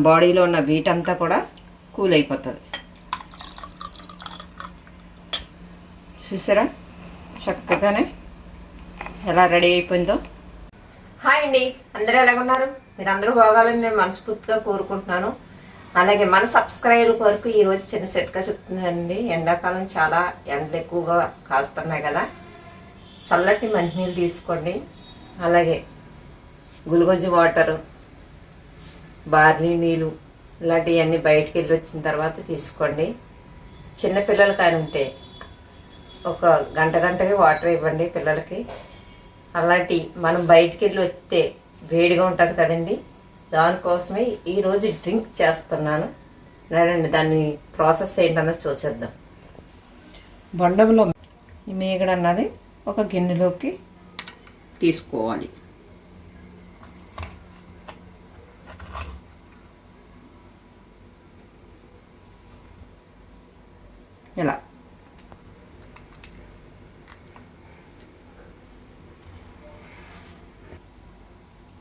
బాడీలో ఉన్న వీట్ అంతా కూడా కూల్ అయిపోతుంది. చూసారా? చక్కగానే ఎలా రెడీ అయిపోయిందో? హాయ్ అండి. అందరూ ఎలాగున్నారు మీరు అందరూ బాగాలని నేను మనస్ఫూర్తిగా కోరుకుంటున్నాను. అలాగే మన సబ్స్క్రైబర్ వరకు ఈ రోజు చిన్న సెట్గా చెప్తున్నానండి. ఎండాకాలం చాలా ఎండలు ఎక్కువగా కాస్తున్నాయి కదా. చల్లటి మంచినీళ్ళు తీసుకోండి. అలాగే గుల్గొజ్జు వాటరు బార్లీ నీళ్ళు ఇలాంటివన్నీ బయటికి వెళ్ళి వచ్చిన తర్వాత తీసుకోండి. చిన్నపిల్లలు కానీ ఉంటే ఒక గంట గంటకి వాటర్ ఇవ్వండి పిల్లలకి. అలాంటి మనం బయటికి వెళ్ళి వస్తే వేడిగా ఉంటుంది కదండి. దానికోసమే ఈరోజు డ్రింక్ చేస్తున్నాను. నడండి దాన్ని ప్రాసెస్ ఏంటన్నది చూసేద్దాం. బొండంలో ఈ మీగడ అన్నది ఒక గిన్నెలోకి తీసుకోవాలి ఇలా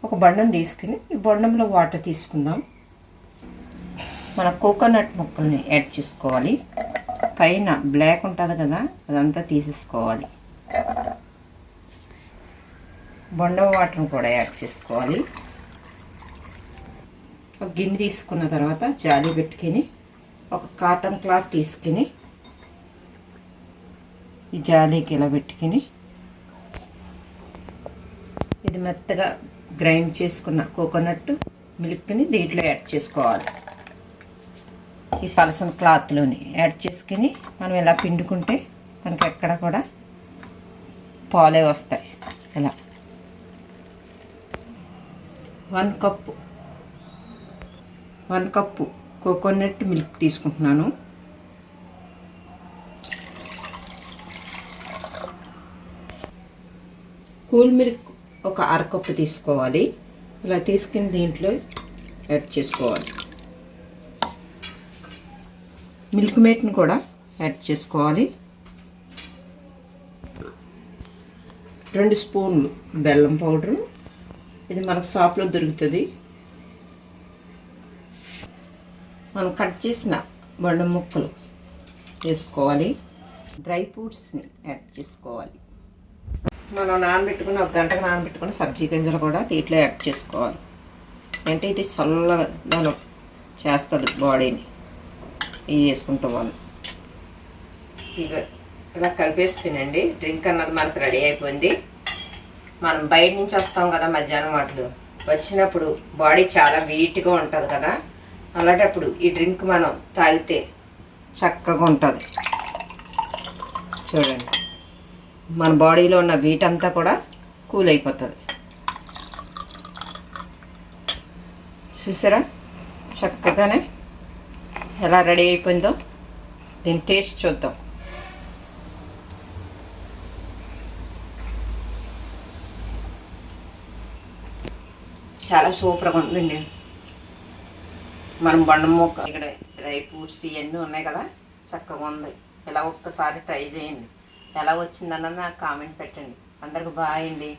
ఒక బండం తీసుకుని ఈ బండంలో వాటర్ తీసుకుందాం. మన కోకోనట్ ముక్కల్ని యాడ్ చేసుకోవాలి. పైన బ్లాక్ ఉంటుంది కదా అదంతా తీసేసుకోవాలి. బొండం వాటర్ని కూడా యాడ్ చేసుకోవాలి. ఒక గిన్నె తీసుకున్న తర్వాత జాలి పెట్టుకుని ఒక కాటన్ క్లాత్ తీసుకుని ఈ జాలీకి ఇలా పెట్టుకుని ఇది మెత్తగా గ్రైండ్ చేసుకున్న కోకోనట్ మిల్క్ని దీంట్లో యాడ్ చేసుకోవాలి. ఈ పలసన క్లాత్లోని యాడ్ చేసుకుని మనం ఇలా పిండుకుంటే మనకి ఎక్కడ కూడా పాలే వస్తాయి. ఇలా. One cup one cup coconut milk తీసుకుంటున్నాను. కూల్ మిల్క్ ఒక అరకప్పు తీసుకోవాలి. ఇలా తీసుకుని దీంట్లో యాడ్ చేసుకోవాలి. మిల్క్ మేట్ని కూడా యాడ్ చేసుకోవాలి. రెండు స్పూన్లు బెల్లం పౌడరు. ఇది మనకు షాప్లో దొరుకుతుంది. మనం కట్ చేసిన బండ ముక్కలు వేసుకోవాలి. డ్రై ఫ్రూట్స్ని యాడ్ చేసుకోవాలి. మనం నానబెట్టుకుని ఒక గంటకు నానబెట్టుకుని సబ్జీ గింజలు కూడా దీంట్లో యాడ్ చేసుకోవాలి. అంటే ఇది చల్లదనం చేస్తుంది బాడీని. ఇది వేసుకుంటూ వాళ్ళు. ఇక ఇలా కలిపేసుకునండి డ్రింక్ అన్నది మనకు రెడీ అయిపోయింది. మనం బయట నుంచి వస్తాం కదా మధ్యాహ్నం వాటిలో. వచ్చినప్పుడు బాడీ చాలా వీట్గా ఉంటుంది కదా. అలాంటప్పుడు ఈ డ్రింక్ మనం తాగితే చక్కగా ఉంటుంది. చూడండి. మన బాడీలో ఉన్న వీట్ అంతా కూడా కూల్ అయిపోతుంది. చూసారా? చక్కగానే ఎలా రెడీ అయిపోయిందో? దీని టేస్ట్ చూద్దాం. చాలా సూపర్గా ఉందండి. మనం బండ మొక్క ఇక్కడ డ్రై ఫ్రూట్స్ ఇవన్నీ ఉన్నాయి కదా? చక్కగా ఉంది. ఇలా ఒక్కసారి ట్రై చేయండి. ఎలా వచ్చిందన్నది నాకు కామెంట్ పెట్టండి. అందరికి బాయ్ అండి.